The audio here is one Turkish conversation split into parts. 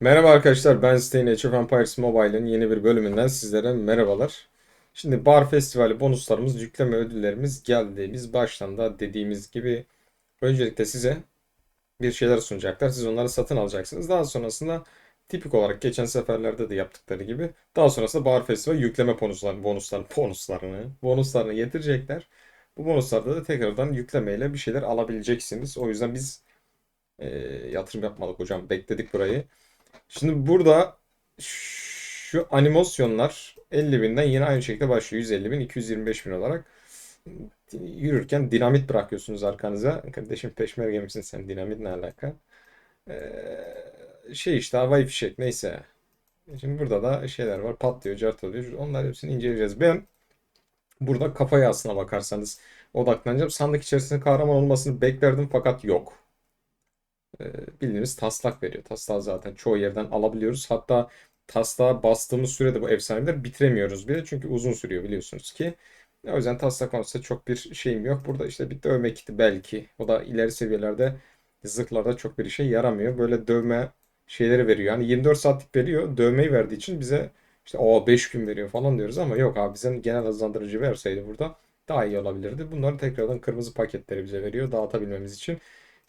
Merhaba arkadaşlar, ben Stein Age of Empires Mobile'ın yeni bir bölümünden sizlere merhabalar. Şimdi Bar Festivali bonuslarımız, yükleme ödüllerimiz geldi. Biz baştan da dediğimiz gibi öncelikle size bir şeyler sunacaklar. Siz onları satın alacaksınız. Daha sonrasında tipik olarak geçen seferlerde de yaptıkları gibi daha sonrasında Bar Festival yükleme bonuslarını, bonuslarını, bonuslarını, bonuslarını getirecekler. Bu bonuslarda da tekrardan yüklemeyle bir şeyler alabileceksiniz. O yüzden biz e, yatırım yapmadık hocam. Bekledik burayı. Şimdi burada şu animasyonlar 50 binden yine aynı şekilde başlıyor. 150 bin, 225 bin olarak. Yürürken dinamit bırakıyorsunuz arkanıza. Kardeşim peşmerge misin sen? Dinamit ne alaka? Ee, şey işte havai fişek neyse. Şimdi burada da şeyler var. Patlıyor, cart oluyor. Onlar hepsini inceleyeceğiz. Ben burada kafaya aslına bakarsanız odaklanacağım. Sandık içerisinde kahraman olmasını beklerdim fakat yok e, bildiğiniz taslak veriyor. Taslağı zaten çoğu yerden alabiliyoruz. Hatta taslağa bastığımız sürede bu efsaneleri bitiremiyoruz bile. Çünkü uzun sürüyor biliyorsunuz ki. O yüzden taslak olsa çok bir şeyim yok. Burada işte bir dövme kiti belki. O da ileri seviyelerde zırhlarda çok bir işe yaramıyor. Böyle dövme şeyleri veriyor. Yani 24 saatlik veriyor. Dövmeyi verdiği için bize işte o 5 gün veriyor falan diyoruz ama yok abi bize genel hızlandırıcı verseydi burada daha iyi olabilirdi. Bunları tekrardan kırmızı paketleri bize veriyor dağıtabilmemiz için.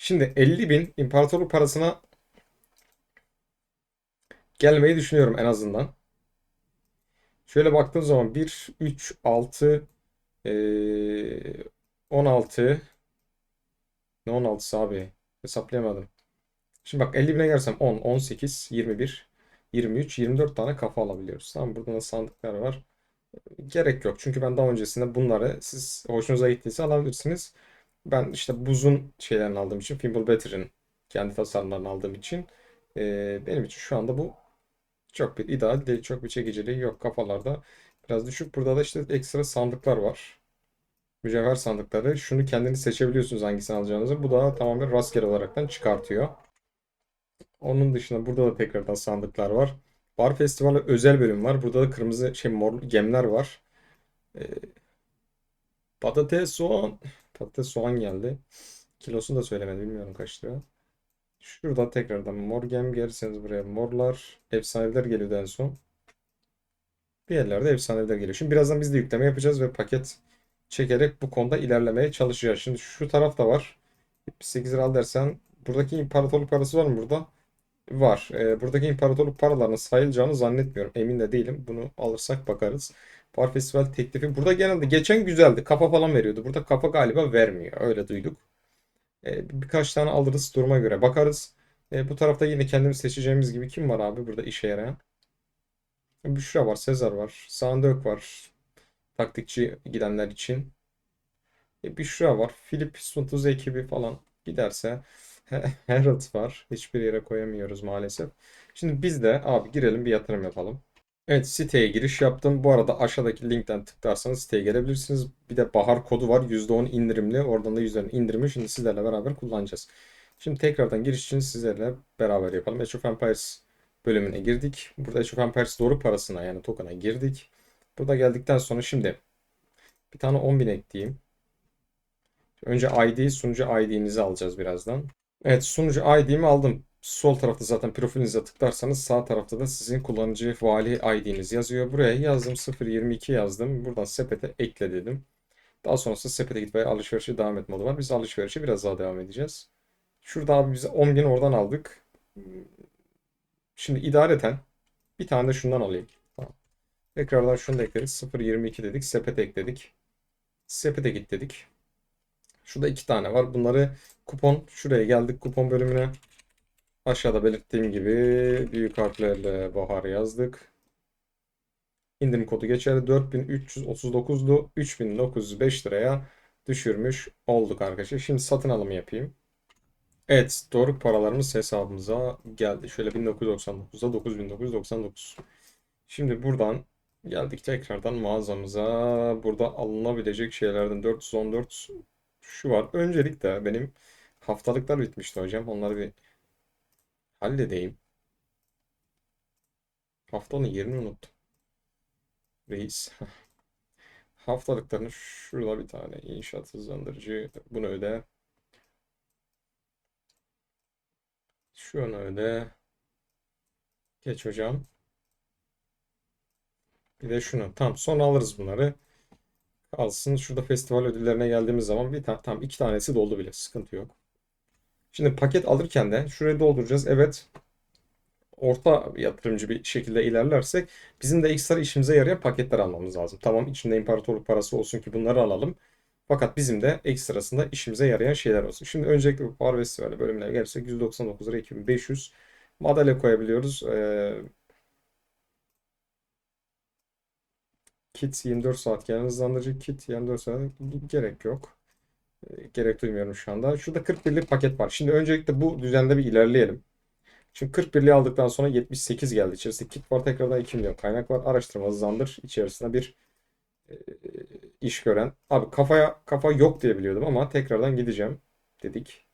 Şimdi 50 bin imparatorluk parasına gelmeyi düşünüyorum en azından. Şöyle baktığım zaman 1, 3, 6, eee, 16 ne 16'sı abi hesaplayamadım. Şimdi bak 50 bine gelsem 10, 18, 21, 23, 24 tane kafa alabiliyoruz. Tamam burada da sandıklar var. Gerek yok. Çünkü ben daha öncesinde bunları siz hoşunuza gittiyse alabilirsiniz. Ben işte buzun şeylerini aldığım için Fimble Better'ın kendi tasarımlarını aldığım için e, benim için şu anda bu çok bir ideal değil. Çok bir çekiciliği yok kafalarda. Biraz düşük. Burada da işte ekstra sandıklar var. Mücevher sandıkları. Şunu kendiniz seçebiliyorsunuz hangisini alacağınızı. Bu da tamamen rastgele olaraktan çıkartıyor. Onun dışında burada da tekrardan sandıklar var. Bar Festivali özel bölüm var. Burada da kırmızı şey mor gemler var. E, patates, soğan. Patates soğan geldi. Kilosunu da söylemedi. Bilmiyorum kaç lira. Şurada tekrardan mor gem gelirseniz buraya morlar. Efsaneler geliyordu en son. Bir yerlerde efsaneler geliyor. Şimdi birazdan biz de yükleme yapacağız ve paket çekerek bu konuda ilerlemeye çalışacağız. Şimdi şu tarafta var. 8 lira al dersen buradaki imparatorluk parası var mı burada? Var. Ee, buradaki imparatorluk paralarının sayılacağını zannetmiyorum. Emin de değilim. Bunu alırsak bakarız. Par Festival teklifi. Burada genelde geçen güzeldi. Kafa falan veriyordu. Burada kafa galiba vermiyor. Öyle duyduk. Ee, birkaç tane alırız duruma göre bakarız. Ee, bu tarafta yine kendimiz seçeceğimiz gibi kim var abi burada işe yarayan? Büşra var, Sezar var, Sandök var. Taktikçi gidenler için. E, Büşra var. Philip Suntuz ekibi falan giderse Harold var. Hiçbir yere koyamıyoruz maalesef. Şimdi biz de abi girelim bir yatırım yapalım. Evet siteye giriş yaptım. Bu arada aşağıdaki linkten tıklarsanız siteye gelebilirsiniz. Bir de bahar kodu var. %10 indirimli. Oradan da %10 indirimi şimdi sizlerle beraber kullanacağız. Şimdi tekrardan giriş için sizlerle beraber yapalım. Age of Empires bölümüne girdik. Burada Age of Empires doğru parasına yani token'a girdik. Burada geldikten sonra şimdi bir tane 10.000 ekleyeyim. Önce ID, sunucu ID'nizi alacağız birazdan. Evet sunucu ID'mi aldım. Sol tarafta zaten profilinize tıklarsanız sağ tarafta da sizin kullanıcı vali ID'niz yazıyor. Buraya yazdım 022 yazdım. Buradan sepete ekle dedim. Daha sonrasında sepete git ve alışverişe devam etme var. Biz alışverişe biraz daha devam edeceğiz. Şurada abi biz 10 bin oradan aldık. Şimdi idareten bir tane de şundan alayım. Tamam. Tekrardan şunu da ekledik. 0.22 dedik. Sepete ekledik. Sepete git dedik. Şurada iki tane var. Bunları kupon şuraya geldik kupon bölümüne. Aşağıda belirttiğim gibi büyük harflerle bahar yazdık. İndirim kodu geçerli 4339'du 3905 liraya düşürmüş olduk arkadaşlar. Şimdi satın alımı yapayım. Evet doğru paralarımız hesabımıza geldi. Şöyle 1999'da 9999. Şimdi buradan geldik tekrardan mağazamıza. Burada alınabilecek şeylerden 414 şu var. Öncelikle benim haftalıklar bitmişti hocam. Onları bir halledeyim. Haftanın yerini unuttum. Reis. Haftalıklarını şurada bir tane inşaat hızlandırıcı. Bunu öde. Şunu öde. Geç hocam. Bir de şunu. Tamam sonra alırız bunları. Kalsın. Şurada festival ödüllerine geldiğimiz zaman bir tane tam iki tanesi doldu bile. Sıkıntı yok. Şimdi paket alırken de şurayı dolduracağız. Evet. Orta yatırımcı bir şekilde ilerlersek bizim de ekstra işimize yarayan paketler almamız lazım. Tamam içinde imparatorluk parası olsun ki bunları alalım. Fakat bizim de ekstrasında işimize yarayan şeyler olsun. Şimdi öncelikle bu Festival bölümüne gelirsek 199 lira 2500 madalya koyabiliyoruz. Ee, kit 24 saat gelen hızlandırıcı kit 24 saat gerek yok. Ee, gerek duymuyorum şu anda. Şurada 41'lik paket var. Şimdi öncelikle bu düzende bir ilerleyelim. Şimdi 41'liği aldıktan sonra 78 geldi. İçerisinde kit var. Tekrardan 2 milyon kaynak var. Araştırma hızlandır. İçerisinde bir e, iş gören. Abi kafaya kafa yok diye biliyordum ama tekrardan gideceğim dedik.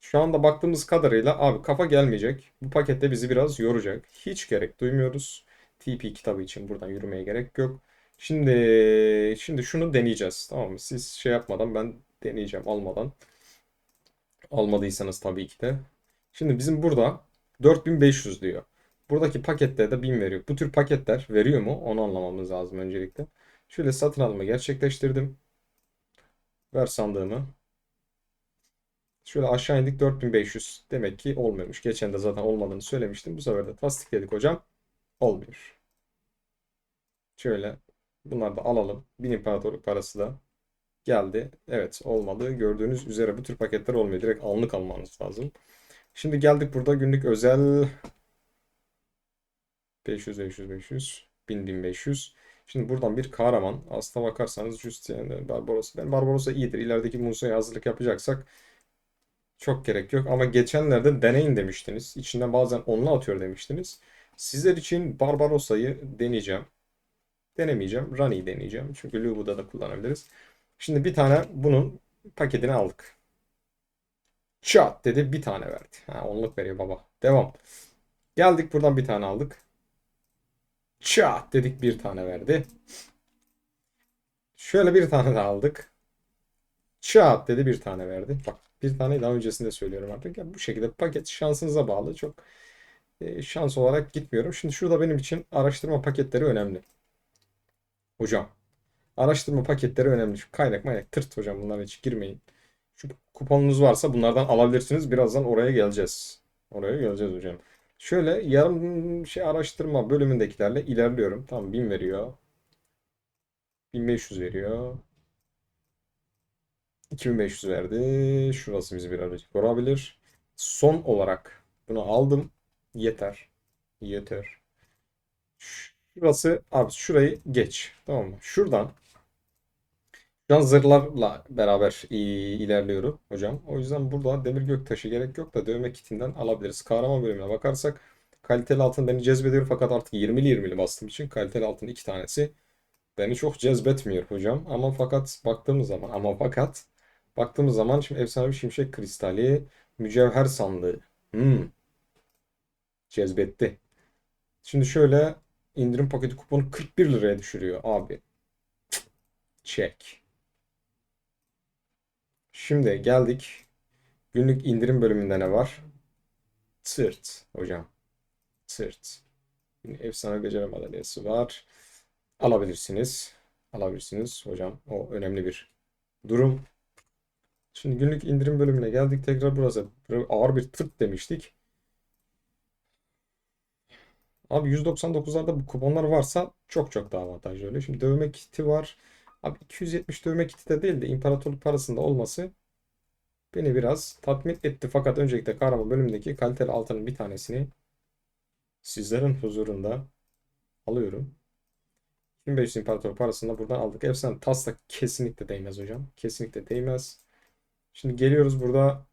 Şu anda baktığımız kadarıyla abi kafa gelmeyecek. Bu pakette bizi biraz yoracak. Hiç gerek duymuyoruz. TP kitabı için buradan yürümeye gerek yok. Şimdi şimdi şunu deneyeceğiz. Tamam mı? Siz şey yapmadan ben deneyeceğim almadan. Almadıysanız tabii ki de. Şimdi bizim burada 4500 diyor. Buradaki pakette de 1000 veriyor. Bu tür paketler veriyor mu? Onu anlamamız lazım öncelikle. Şöyle satın alımı gerçekleştirdim. Ver sandığımı. Şöyle aşağı indik 4500. Demek ki olmuyormuş. Geçen de zaten olmadığını söylemiştim. Bu sefer de tasdikledik hocam. Olmuyor. Şöyle bunları da alalım. 1000 imparatorluk parası da geldi. Evet olmadı. Gördüğünüz üzere bu tür paketler olmuyor. Direkt anlık almanız lazım. Şimdi geldik burada günlük özel 500 500 500 1000 1500. Şimdi buradan bir kahraman. Aslına bakarsanız Justinian Barbarossa. Ben Barbarossa iyidir. İlerideki Musa'ya hazırlık yapacaksak çok gerek yok. Ama geçenlerde deneyin demiştiniz. İçinden bazen onunla atıyor demiştiniz. Sizler için Barbarossa'yı deneyeceğim. Denemeyeceğim. Rani'yi deneyeceğim. Çünkü Lubu'da da kullanabiliriz. Şimdi bir tane bunun paketini aldık. Çat dedi bir tane verdi. Ha, onluk veriyor baba. Devam. Geldik buradan bir tane aldık. Çat dedik bir tane verdi. Şöyle bir tane daha aldık. Çat dedi bir tane verdi. Bak bir tane daha öncesinde söylüyorum artık. Ya bu şekilde paket şansınıza bağlı. Çok e, şans olarak gitmiyorum. Şimdi şurada benim için araştırma paketleri önemli. Hocam. Araştırma paketleri önemli. Şu kaynak maynak tırt hocam bunlara hiç girmeyin. Şu kuponunuz varsa bunlardan alabilirsiniz. Birazdan oraya geleceğiz. Oraya geleceğiz hocam. Şöyle yarım şey araştırma bölümündekilerle ilerliyorum. Tamam 1000 veriyor. 1500 veriyor. 2500 verdi. Şurası bizi birazcık yorabilir. Son olarak bunu aldım. Yeter. Yeter. Şurası abi şurayı geç. Tamam mı? Şuradan şu an zırhlarla beraber ilerliyorum hocam. O yüzden burada demir göktaşı gerek yok da dövme kitinden alabiliriz. Kahraman bölümüne bakarsak kaliteli altın beni cezbediyor fakat artık 20'li 20'li bastığım için kaliteli altın iki tanesi beni çok cezbetmiyor hocam. Ama fakat baktığımız zaman ama fakat baktığımız zaman şimdi efsanevi şimşek kristali mücevher sandığı. Hmm, cezbetti. Şimdi şöyle indirim paketi kuponu 41 liraya düşürüyor abi. Çek. Şimdi geldik. Günlük indirim bölümünde ne var? Sırt hocam. Yine efsane beceri madalyası var. Alabilirsiniz. Alabilirsiniz hocam. O önemli bir durum. Şimdi günlük indirim bölümüne geldik. Tekrar burası. Ağır bir tırt demiştik. Abi 199'larda bu kuponlar varsa çok çok daha avantajlı oluyor. Şimdi dövme kiti var. Abi 270 dövme kiti de değil de imparatorluk parasında olması beni biraz tatmin etti. Fakat öncelikle kahraman bölümündeki kaliteli altının bir tanesini sizlerin huzurunda alıyorum. 2500 imparator parasını da buradan aldık. Efsane tas da kesinlikle değmez hocam. Kesinlikle değmez. Şimdi geliyoruz burada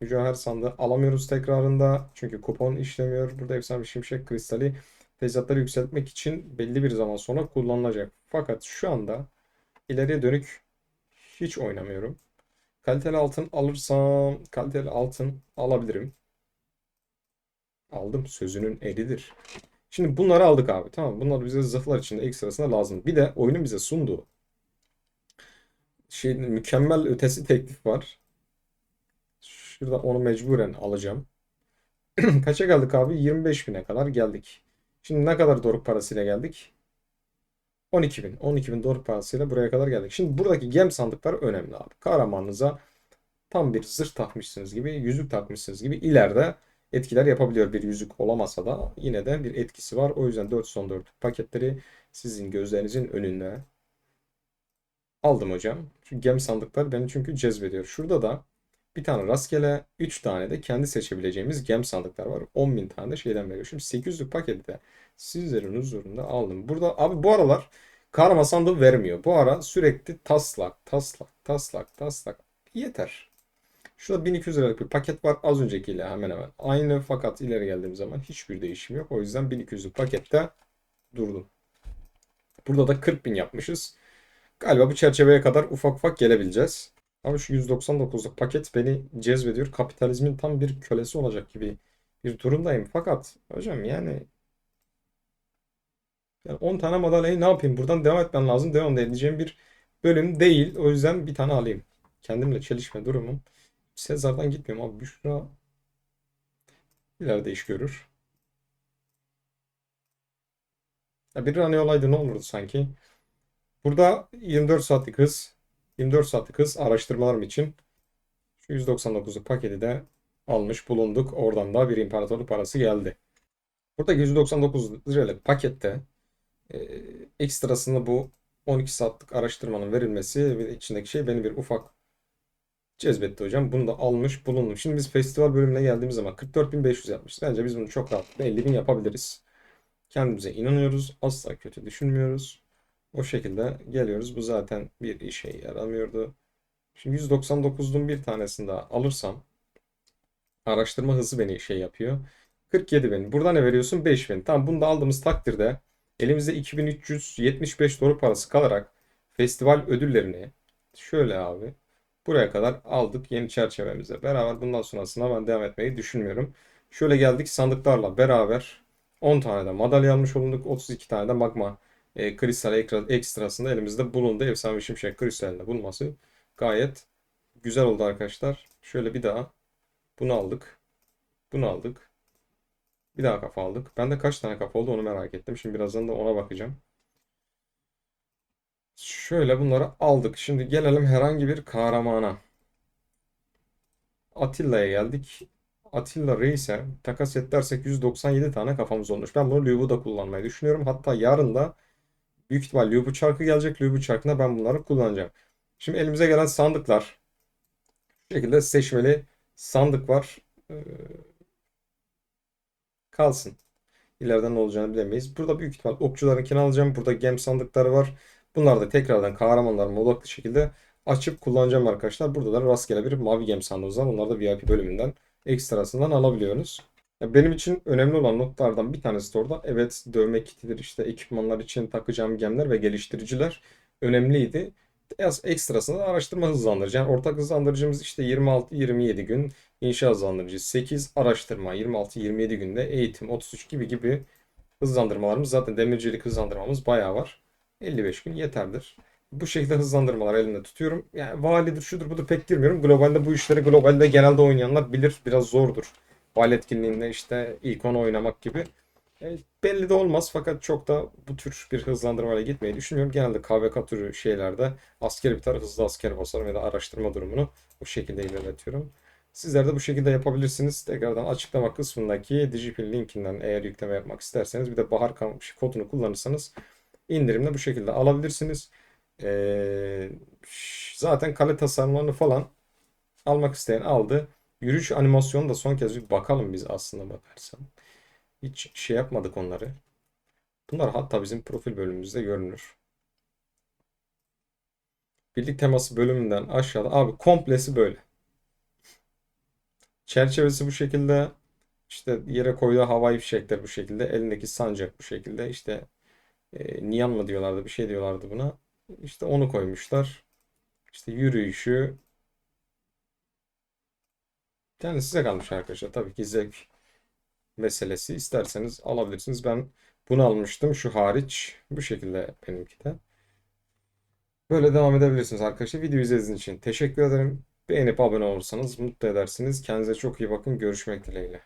mücevher sandığı alamıyoruz tekrarında. Çünkü kupon işlemiyor. Burada efsane bir şimşek kristali tezatları yükseltmek için belli bir zaman sonra kullanılacak. Fakat şu anda ileriye dönük hiç oynamıyorum. Kaliteli altın alırsam kaliteli altın alabilirim. Aldım. Sözünün eridir. Şimdi bunları aldık abi. Tamam. Bunlar bize zırhlar içinde ekstrasına lazım. Bir de oyunun bize sunduğu şey mükemmel ötesi teklif var. Şurada onu mecburen alacağım. Kaça geldik abi? 25 bine kadar geldik. Şimdi ne kadar doruk parasıyla geldik? 12 bin. 12 bin doruk parasıyla buraya kadar geldik. Şimdi buradaki gem sandıklar önemli abi. Kahramanınıza tam bir zırh takmışsınız gibi, yüzük takmışsınız gibi ileride etkiler yapabiliyor. Bir yüzük olamasa da yine de bir etkisi var. O yüzden 414 paketleri sizin gözlerinizin önünde aldım hocam. Şu gem sandıklar beni çünkü cezbediyor. Şurada da bir tane rastgele 3 tane de kendi seçebileceğimiz gem sandıklar var. 10.000 tane de şeyden veriyor. Şimdi 800'lük paketi de sizlerin huzurunda aldım. Burada abi bu aralar karma sandığı vermiyor. Bu ara sürekli taslak, taslak, taslak, taslak. Yeter. Şurada 1200 liralık bir paket var. Az öncekiyle hemen hemen aynı fakat ileri geldiğim zaman hiçbir değişim yok. O yüzden 1200'lük pakette durdum. Burada da 40.000 yapmışız. Galiba bu çerçeveye kadar ufak ufak gelebileceğiz. Ama şu 199'luk paket beni cezbediyor. Kapitalizmin tam bir kölesi olacak gibi bir durumdayım. Fakat hocam yani yani 10 tane madalyayı ne yapayım? Buradan devam etmem lazım. Devam da edeceğim bir bölüm değil. O yüzden bir tane alayım. Kendimle çelişme durumum. Sezar'dan gitmiyorum abi. Büşra ileride iş görür. Ya bir Rani olaydı ne olurdu sanki? Burada 24 saatlik hız. 24 saatlik hız araştırmalarım için. Şu 199'luk paketi de almış bulunduk. Oradan da bir imparatorluk parası geldi. Burada 199 liralık pakette e, ekstrasında bu 12 saatlik araştırmanın verilmesi ve içindeki şey beni bir ufak cezbetti hocam. Bunu da almış bulundum. Şimdi biz festival bölümüne geldiğimiz zaman 44.500 yapmışız. Bence biz bunu çok rahat 50.000 yapabiliriz. Kendimize inanıyoruz. Asla kötü düşünmüyoruz. O şekilde geliyoruz. Bu zaten bir işe yaramıyordu. Şimdi 199'un bir tanesini daha alırsam araştırma hızı beni şey yapıyor. 47 bin. Burada ne veriyorsun? 5 bin. Tamam bunu da aldığımız takdirde elimizde 2375 dolar parası kalarak festival ödüllerini şöyle abi buraya kadar aldık yeni çerçevemize beraber. Bundan sonrasına ben devam etmeyi düşünmüyorum. Şöyle geldik sandıklarla beraber 10 tane de madalya almış bulunduk. 32 tane de magma e, kristal ekstrasında elimizde bulundu. Efsane şimşek kristalinde bulunması gayet güzel oldu arkadaşlar. Şöyle bir daha bunu aldık. Bunu aldık. Bir daha kafa aldık. Bende kaç tane kafa oldu onu merak ettim. Şimdi birazdan da ona bakacağım. Şöyle bunları aldık. Şimdi gelelim herhangi bir kahramana. Atilla'ya geldik. Atilla Reis'e takas et dersek 197 tane kafamız olmuş. Ben bunu Lübü'da kullanmayı düşünüyorum. Hatta yarın da büyük ihtimal Lübü çarkı gelecek. Lübü çarkına ben bunları kullanacağım. Şimdi elimize gelen sandıklar. Bu şekilde seçmeli sandık var. Ee, kalsın. İleriden ne olacağını bilemeyiz. Burada büyük ihtimal okçularınkini alacağım. Burada gem sandıkları var. Bunları da tekrardan kahramanlarıma odaklı şekilde açıp kullanacağım arkadaşlar. Burada da rastgele bir mavi gem sandığımız var. Onları da VIP bölümünden ekstrasından alabiliyoruz. Ya Benim için önemli olan notlardan bir tanesi de orada. Evet dövme kitidir işte ekipmanlar için takacağım gemler ve geliştiriciler önemliydi. Biraz ekstrasında da araştırma hızlandırıcı. Yani ortak hızlandırıcımız işte 26-27 gün inşa hızlandırıcı 8 araştırma 26-27 günde eğitim 33 gibi gibi hızlandırmalarımız zaten demircilik hızlandırmamız bayağı var. 55 gün yeterdir. Bu şekilde hızlandırmalar elimde tutuyorum. Yani validir şudur budur pek girmiyorum. Globalde bu işleri globalde genelde oynayanlar bilir biraz zordur. Val etkinliğinde işte ikon oynamak gibi. E, belli de olmaz fakat çok da bu tür bir hızlandırmayla gitmeyi düşünmüyorum. Genelde KVK türü şeylerde asker biter hızlı asker basarım ya da araştırma durumunu bu şekilde ilerletiyorum. Sizler de bu şekilde yapabilirsiniz. Tekrardan açıklama kısmındaki Digipin linkinden eğer yükleme yapmak isterseniz bir de Bahar kodunu kullanırsanız indirimle bu şekilde alabilirsiniz. Ee, zaten kale tasarımlarını falan almak isteyen aldı. Yürüyüş animasyonu da son kez bir bakalım biz aslında bakarsan. Hiç şey yapmadık onları. Bunlar hatta bizim profil bölümümüzde görünür. Birlik teması bölümünden aşağıda. Abi komplesi böyle. Çerçevesi bu şekilde. İşte yere koyduğu havai fişekler bu şekilde. Elindeki sancak bu şekilde. İşte e, Niyan mı diyorlardı bir şey diyorlardı buna. İşte onu koymuşlar. İşte yürüyüşü. Yani size kalmış arkadaşlar. Tabii ki zevk meselesi. İsterseniz alabilirsiniz. Ben bunu almıştım. Şu hariç. Bu şekilde benimki de. Böyle devam edebilirsiniz arkadaşlar. Video izlediğiniz için teşekkür ederim. Beğenip abone olursanız mutlu edersiniz. Kendinize çok iyi bakın. Görüşmek dileğiyle.